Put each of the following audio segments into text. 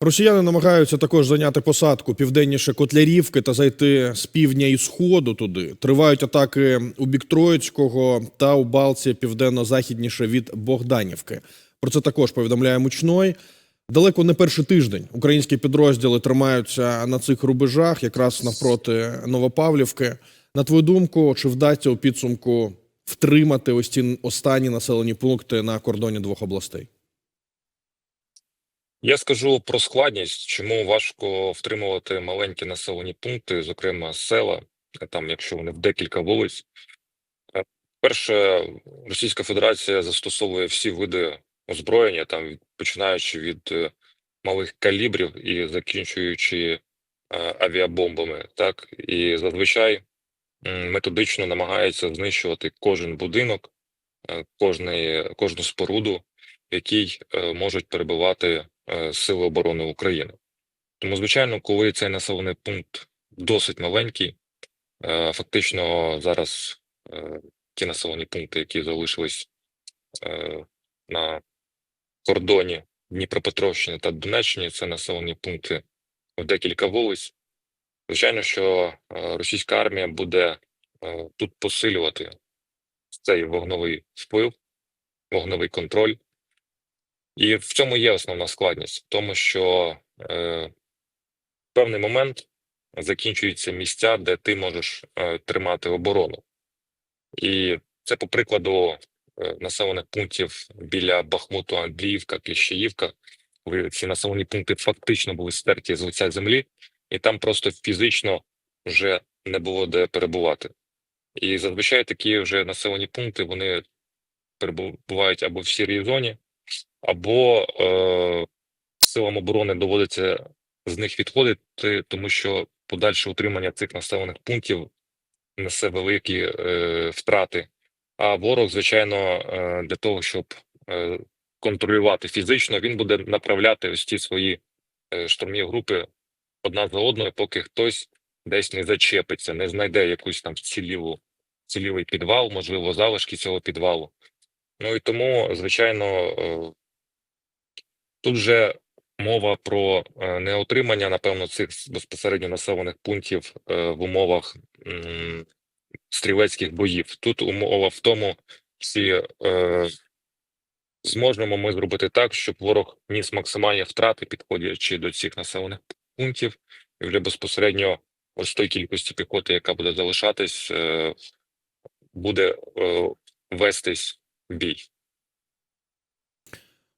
Росіяни намагаються також зайняти посадку південніше Котлярівки та зайти з півдня і сходу туди. Тривають атаки у бік Троїцького та у Балці південно-західніше від Богданівки. Про це також повідомляє Мучной. Далеко не перший тиждень українські підрозділи тримаються на цих рубежах, якраз навпроти Новопавлівки. На твою думку, чи вдасться у підсумку втримати ось ці останні населені пункти на кордоні двох областей? Я скажу про складність, чому важко втримувати маленькі населені пункти, зокрема села, там, якщо вони в декілька вулиць. Е, Перше, Російська Федерація застосовує всі види озброєння, там починаючи від е, малих калібрів і закінчуючи е, авіабомбами, так і зазвичай методично намагається знищувати кожен будинок, е, кожний, кожну споруду, в якій е, можуть перебувати е, Сили оборони України. Тому, звичайно, коли цей населений пункт досить маленький, е, фактично зараз е, ті населені пункти, які залишились е, на кордоні Дніпропетровщини та Донеччини, це населені пункти в декілька вулиць. Звичайно, що е, російська армія буде е, тут посилювати цей вогновий вплив, вогновий контроль. І в цьому є основна складність, в тому, що е, в певний момент закінчуються місця, де ти можеш е, тримати оборону. І це по прикладу е, населених пунктів біля Бахмуту, Андріївка, Кліщеївка, ці населені пункти фактично були стерті з лиця землі, і там просто фізично вже не було де перебувати. І зазвичай такі вже населені пункти вони перебувають або в сірій зоні, або е, силам оборони доводиться з них відходити, тому що подальше утримання цих населених пунктів несе великі е, втрати. А ворог, звичайно, е, для того, щоб е, контролювати фізично, він буде направляти ось ті свої е, штурмові групи одна за одною, поки хтось десь не зачепиться, не знайде якусь там ціліву, цілівий підвал, можливо, залишки цього підвалу. Ну і тому, звичайно, е, тут вже мова про е, не отримання, напевно, цих безпосередньо населених пунктів е, в умовах стрілецьких боїв. Тут умова в тому, чи е, зможемо ми зробити так, щоб ворог ніс максимальні втрати, підходячи до цих населених пунктів, і вже безпосередньо ось той кількості піхоти, яка буде залишатись, буде вестись бій.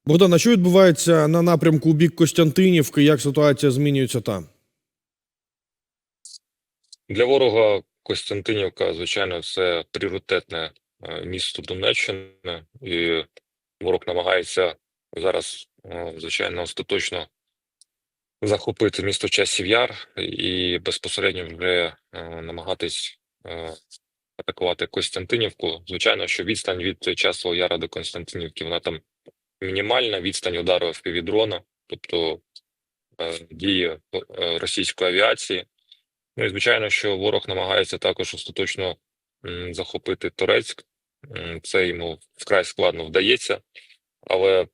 Богдан, а що відбувається на напрямку у бік Костянтинівки? Як ситуація змінюється там? Для ворога Костянтинівка, звичайно, це пріоритетне е, місто Донеччини, і ворог намагається зараз, е, звичайно, остаточно захопити місто Часів Яр і безпосередньо вже е, намагатись атакувати Костянтинівку. Звичайно, що відстань від Часового Яра до Константинівки вона там мінімальна, відстань удару FPV-дрона, тобто е, дії е, російської авіації. Ну і звичайно, що ворог намагається також остаточно захопити Торецьк. Це йому вкрай складно вдається, але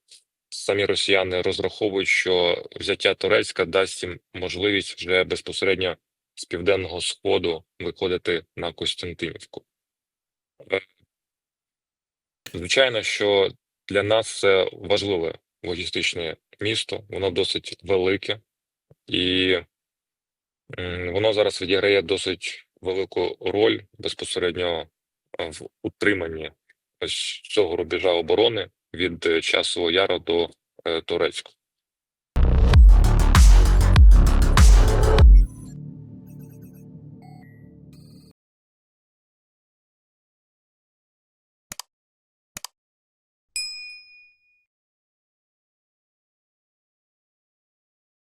самі росіяни розраховують, що взяття Торецька дасть їм можливість вже безпосередньо з південного сходу виходити на Костянтинівку. Е, Звичайно, що для нас це важливе логістичне місто, воно досить велике і Воно зараз відіграє досить велику роль безпосередньо е, в утриманні ось цього рубежа оборони від часу Часового Яру до е, Турецьку.